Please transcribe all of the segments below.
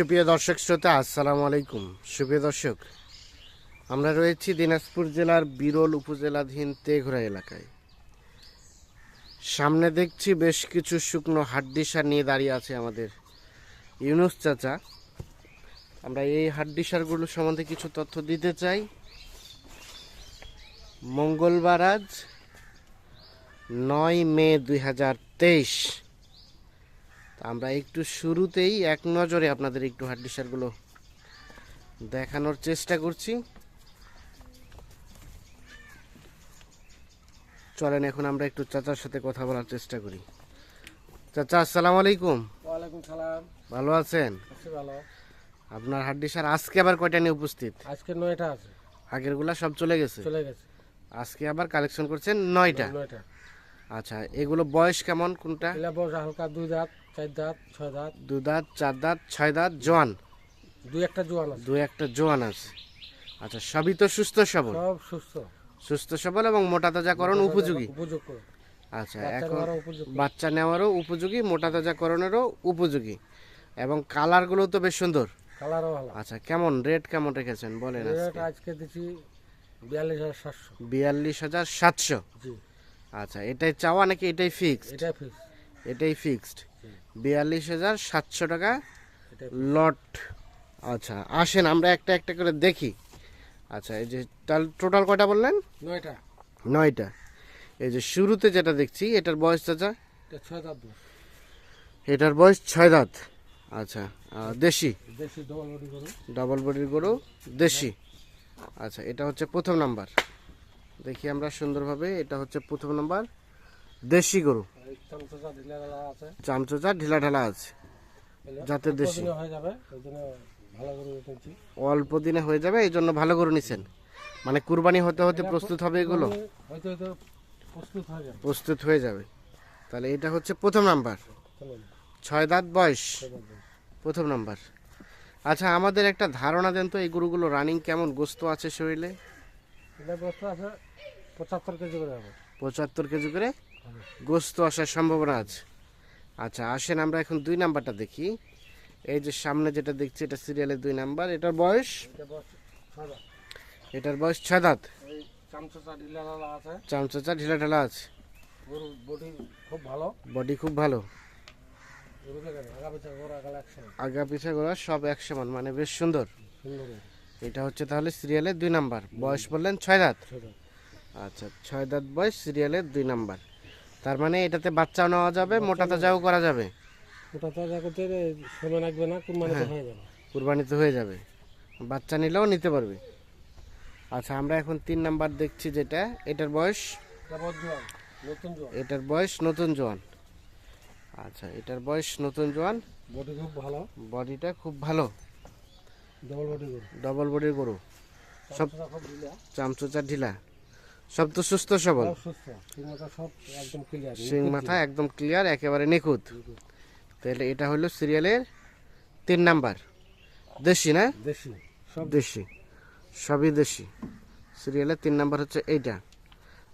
সুপ্রিয় দর্শক শ্রোতা, আসসালামু আলাইকুম। সুপ্রিয় দর্শক, আমরা রয়েছি দিনাজপুর জেলার বিরল উপজেলাধীন তেঘরা এলাকায়। সামনে দেখছি বেশ কিছু শুকনো হাড্ডিসার নিয়ে দাঁড়িয়ে আছে আমাদের ইউনুস চাচা। আমরা এই হাড্ডিসারগুলো সম্বন্ধে কিছু তথ্য দিতে চাই। মঙ্গলবার আজ নয় মে দুই হাজার তেইশ। আমরা একটু শুরুতেই এক নজরে আপনাদের একটু হাড্ডিসারগুলো দেখানোর চেষ্টা করছি। চলেন এখন আমরা একটু চাচার সাথে কথা বলার চেষ্টা করি। চাচা আসসালামু আলাইকুম। ওয়ালাইকুম সালাম। ভালো আছেন? ভালো। আপনার হাড্ডিসার আজকে আবার কয়টা নিয়ে উপস্থিত? আজকে নয়টা আছে। আগেরগুলা সব চলে গেছে? চলে গেছে। আজকে আবার কালেকশন করছেন নয়টা? নয়টা। আচ্ছা এগুলো বয়স কেমন কোনটা? বয়স হালকা দুই দাঁত। চার দাঁত ছয় দাঁত। দু দাঁত চার দাঁত ছয় দাঁত জোয়ান। দুই একটা জোয়ান আছে। দু একটা জোয়ান আছে। আচ্ছা সবই তো সুস্থ সবল? সব সুস্থ। সুস্থ সবল এবং মোটা তাজাকরণ উপযোগী? উপযোগ করে। আচ্ছা এখন বাচ্চা নেওয়ারও উপযোগী মোটা তাজাকরণেরও উপযোগী। এবং কালারগুলো তো বেশ সুন্দর। কালারও ভালো। আচ্ছা কেমন? রেট কেমন রেখেছেন? বলেন রেট আজকে। দিচ্ছি বিয়াল্লিশ হাজার সাতশো। বিয়াল্লিশ হাজার সাতশো। আচ্ছা এটাই চাওয়া নাকি এটাই ফিক্সড এটা ফিক্স এটাই ফিক্সড বিয়াল্লিশ হাজার সাতশো টাকা লট। আচ্ছা আসেন আমরা একটা একটা করে দেখি। আচ্ছা এই যে তাহলে টোটাল কয়টা বললেন? নয়টা। নয়টা। এই যে শুরুতে যেটা দেখছি এটার বয়স চাচা? ছয় দাঁত। এটার বয়স ছয় দাঁত। আচ্ছা দেশি? ডাবল বডির গরু দেশি। আচ্ছা এটা হচ্ছে প্রথম নাম্বার। দেখি আমরা সুন্দরভাবে এটা হচ্ছে প্রথম নাম্বার দেশি গরু। চামচোচা ঢিলা ঢালা আছে। জাতের দেশি। হয়ে যাবে করে অল্প দিনে হয়ে যাবে এই জন্য ভালো গরু নিছেন। মানে কুরবানি হতে হতে প্রস্তুত হবে এগুলো? প্রস্তুত হয়ে যাবে। তাহলে এটা হচ্ছে প্রথম নাম্বার। ছয় দাঁত বয়স। প্রথম নাম্বার। আচ্ছা আমাদের একটা ধারণা দেন তো এই গরুগুলো রানিং কেমন? গোস্ত আছে শরীরে? আছে পঁচাত্তর কেজি করে পঁচাত্তর কেজি করে? গোস্ত আসার সম্ভাবনা আছে। আচ্ছা আসেন আমরা এখন দুই নাম্বারটা দেখি। এই যে সামনে যেটা দেখছি এটা সিরিয়ালের দুই নাম্বার। এটার বয়স। এটার বয়স ছয় দাঁত। চামচা ঢিলা ঢালা আছে। চামচাচা ঢিলা ঢালা আছে। বডি খুব ভালো। বডি খুব ভালো। আগা পিছা গোড়া সব এক সমান মানে বেশ সুন্দর। সুন্দর এটা হচ্ছে তাহলে সিরিয়ালের দুই নাম্বার। বয়স বললেন ছয় দাঁত। আচ্ছা ছয় দাঁত বয়স সিরিয়ালের দুই নাম্বার। তার মানে এটাতে বাচ্চাও নেওয়া যাবে মোটা তাজাও করা যাবে। ওটা তো যা করতে সময় লাগবে না কুরবানি হ্যাঁ। হয়ে যাবে। কুরবানিতে হয়ে যাবে। বাচ্চা নিলেও নিতে পারবে। আচ্ছা আমরা এখন তিন নাম্বার দেখছি যেটা এটার বয়স? এটার বয়স নতুন জোয়ান। আচ্ছা এটার বয়স নতুন জোয়ান। বডি খুব ভালো। বডিটা খুব ভালো। ডবল বডি গরু। ডবল বডির গরু। সব চামচোচা ঢিলা। সব তো সুস্থ সবল। শিং মাথা একদম ক্লিয়ার একেবারে নিখুঁত। তাহলে এটা হলো সিরিয়ালের তিন নাম্বার। দেশি না? দেশি সব দেশি সবই দেশি। সিরিয়ালের তিন নাম্বার হচ্ছে এইটা।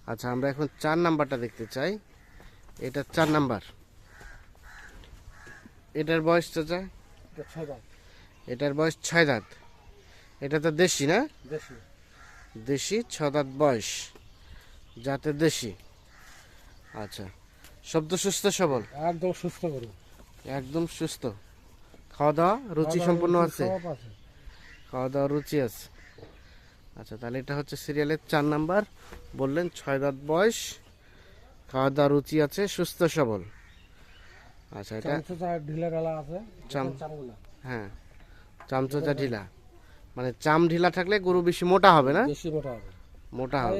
আচ্ছা আমরা এখন চার নাম্বারটা দেখতে চাই। এটা চার নাম্বার। এটার বয়স চাচা? ছয় দাঁত। এটার বয়স ছয় দাঁত। এটা তো দেশি না? দেশি। দেশি ছ দাঁত বয়স। যাতে দেশি? আচ্ছা। শব্দ সুস্থ সবল? একদম সুস্থ গরু। একদম সুস্থ। খাওয়া দাওয়া রুচি সম্পূর্ণ আছে। খাওয়া দাওয়া রুচি আছে। আচ্ছা তাহলে এটা হচ্ছে সিরিয়ালের চার নাম্বার। বললেন ছয় দাঁত বয়স খাওয়া দাওয়া রুচি আছে সুস্থ সবল। আচ্ছা এটা ঢিলা ঢালা আছে হ্যাঁ চামচোচা ঢিলা। মানে চাম ঢিলা থাকলে গরু বেশি মোটা হবে না? বেশি মোটা হবে। মোটা হবে।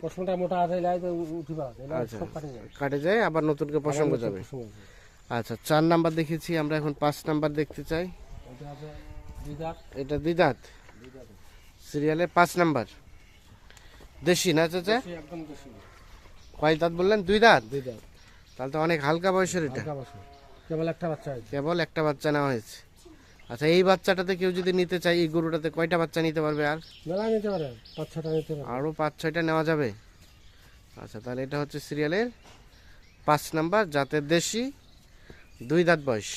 প্রশ্নটা মোটা আছে এলাই তো উঠিবা। এলাই আচ্ছা। সব কাটে যাবে কাটে যায় আবার নতুনকে প্রসঙ্গ আবার যাবে। আচ্ছা চার নাম্বার দেখেছি আমরা এখন পাঁচ নাম্বার দেখতে চাই। এটা আছে দুই দাঁত এটা দুই দাঁত সিরিয়ালের পাঁচ নাম্বার। দেশি না চাচা? কয় দাঁত বললেন? দুই দাঁত? দুই দাঁত। তাহলে তো অনেক হালকা বয়সের এটা। কেবল একটা বাচ্চা কেবল একটা বাচ্চা নেওয়া হয়েছে। আচ্ছা এই বাচ্চাটাতে কেউ যদি নিতে চায় এই গরুটাতে কয়টা বাচ্চা নিতে পারবে আর? মেলা নিতে পারে পাঁচ ছটা নিতে পারে। আরও পাঁচ ছয়টা নেওয়া যাবে? আচ্ছা তাহলে এটা হচ্ছে সিরিয়ালের পাঁচ নাম্বার যাতে দেশি দুই দাঁত বয়স।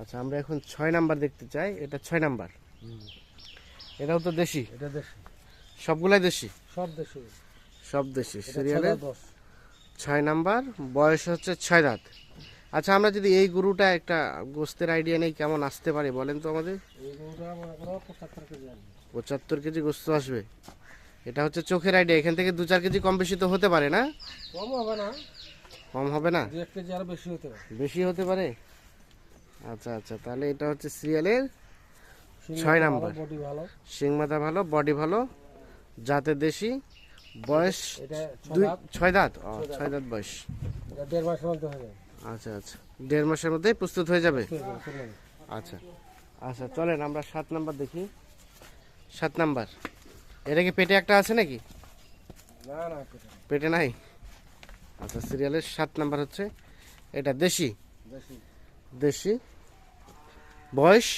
আচ্ছা আমরা এখন ছয় নাম্বার দেখতে চাই এটা ছয় নাম্বার। এটাও তো দেশি? এটা দেশি। সবগুলাই দেশি? সব দেশি। সব দেশি। সিরিয়ালের ছয় নাম্বার বয়স হচ্ছে ছয় দাঁত। আচ্ছা আমরা যদি এই গরুটা একটা গোস্তের আইডিয়া নেই কেমন আসতে পারে বলেন তো আমাদের? পঁচাত্তর কেজি গোস্ত আসবে। এটা হচ্ছে চোখের আইডিয়া এখান থেকে দু চার কেজি কম বেশি তো হতে পারে না? কম হবে না। কম হবে না? কেজি আরও বেশি হতে পারে। বেশি হতে পারে? আচ্ছা আচ্ছা তাহলে এটা হচ্ছে সিরিয়ালের ছয় নাম্বার। বডি ভালো। মাথা ভালো বডি ভালো জাতে দেশি বয়স দুই ছয় দাঁত? ছয় দাঁত। বয়স। দেড় যাবে। আচ্ছা আচ্ছা। দেড় মাসের মধ্যে প্রস্তুত হয়ে যাবে? আচ্ছা আচ্ছা চলেন আমরা সাত নাম্বার দেখি। সাত নাম্বার। এটা কি পেটে একটা আছে নাকি? পেটে নাই। আচ্ছা সিরিয়ালের সাত নাম্বার হচ্ছে এটা দেশি? দেশি। বয়স?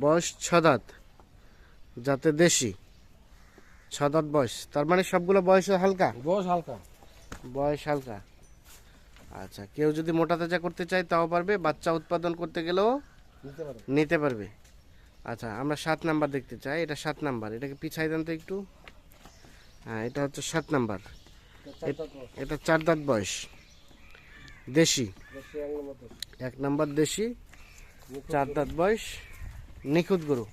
বয়স ছ দাঁত। যাতে দেশি। ছ দাঁত বয়স। তার মানে সবগুলো বয়স হালকা? বয়স হালকা। বয়স হালকা। আচ্ছা কেউ যদি মোটা তাজা করতে চায় তাও পারবে বাচ্চা উৎপাদন করতে গেলেও নিতে পারবে। আচ্ছা আমরা সাত নাম্বার দেখতে চাই এটা সাত নাম্বার এটাকে পিছাই দেন তো একটু। হ্যাঁ এটা হচ্ছে সাত নাম্বার। এটা চার দাঁত বয়স। দেশি। এক নম্বর দেশি। চার দাঁত বয়স নিখুঁত গরু।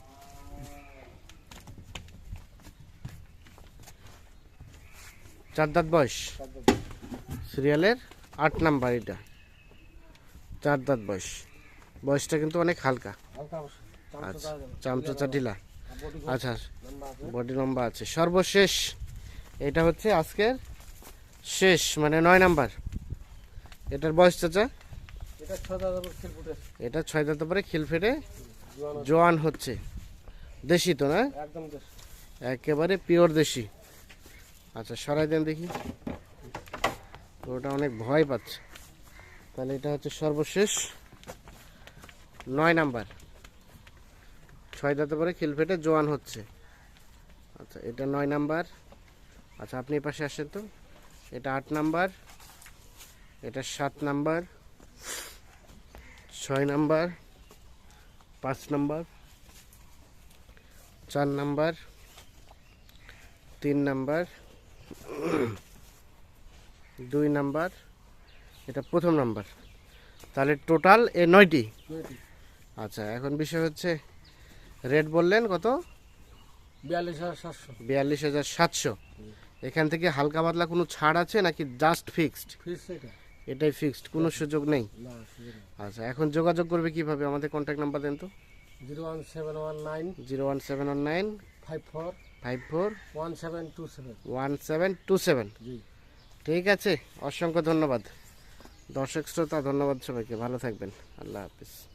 চার দাঁত বয়স। সিরিয়ালের আট নাম্বার এটা। চার দাঁত বয়স। বয়সটা কিন্তু অনেক হালকা। আচ্ছা চামচা ঢিলা। আচ্ছা বডি লম্বা আছে। সর্বশেষ এটা হচ্ছে আজকের শেষ মানে নয় নাম্বার। এটার বয়স চাচা? এটা ছয় দাঁত পরে খিল ফেটে। জোয়ান হচ্ছে। দেশি তো না? একেবারে পিওর দেশি। আচ্ছা সরাই দেন দেখি। ওটা অনেক ভয় পাচ্ছে। তাহলে এটা হচ্ছে সর্বশেষ নয় নাম্বার। ছয় দাঁতে পরে খিল ফেটে জোয়ান হচ্ছে। আচ্ছা এটা নয় নাম্বার। আচ্ছা আপনি পাশে আসেন তো। এটা আট নাম্বার। এটা সাত নাম্বার। ছয় নাম্বার। পাঁচ নাম্বার। চার নাম্বার। তিন নাম্বার। দুই নাম্বার এটা প্রথম নাম্বার। তাহলে টোটাল এ নয়টি। আচ্ছা এখন বিষয় হচ্ছে রেট বললেন কত? বিয়াল্লিশ হাজার সাতশো। বিয়াল্লিশ হাজার সাতশো। এখান থেকে হালকা পাতলা কোনো ছাড় আছে নাকি জাস্ট ফিক্সড এটাই ফিক্সড কোনো সুযোগ নেই। আচ্ছা এখন যোগাযোগ করবে কীভাবে? আমাদের কন্ট্যাক্ট নাম্বার দেন তো। Zero one seven one nine. Zero one seven one nine. Five four. Five four. One seven two seven. One seven two seven. ঠিক আছে অসংখ্য ধন্যবাদ। দর্শক শ্রোতা ধন্যবাদ সবাইকে। ভালো থাকবেন। আল্লাহ হাফিজ।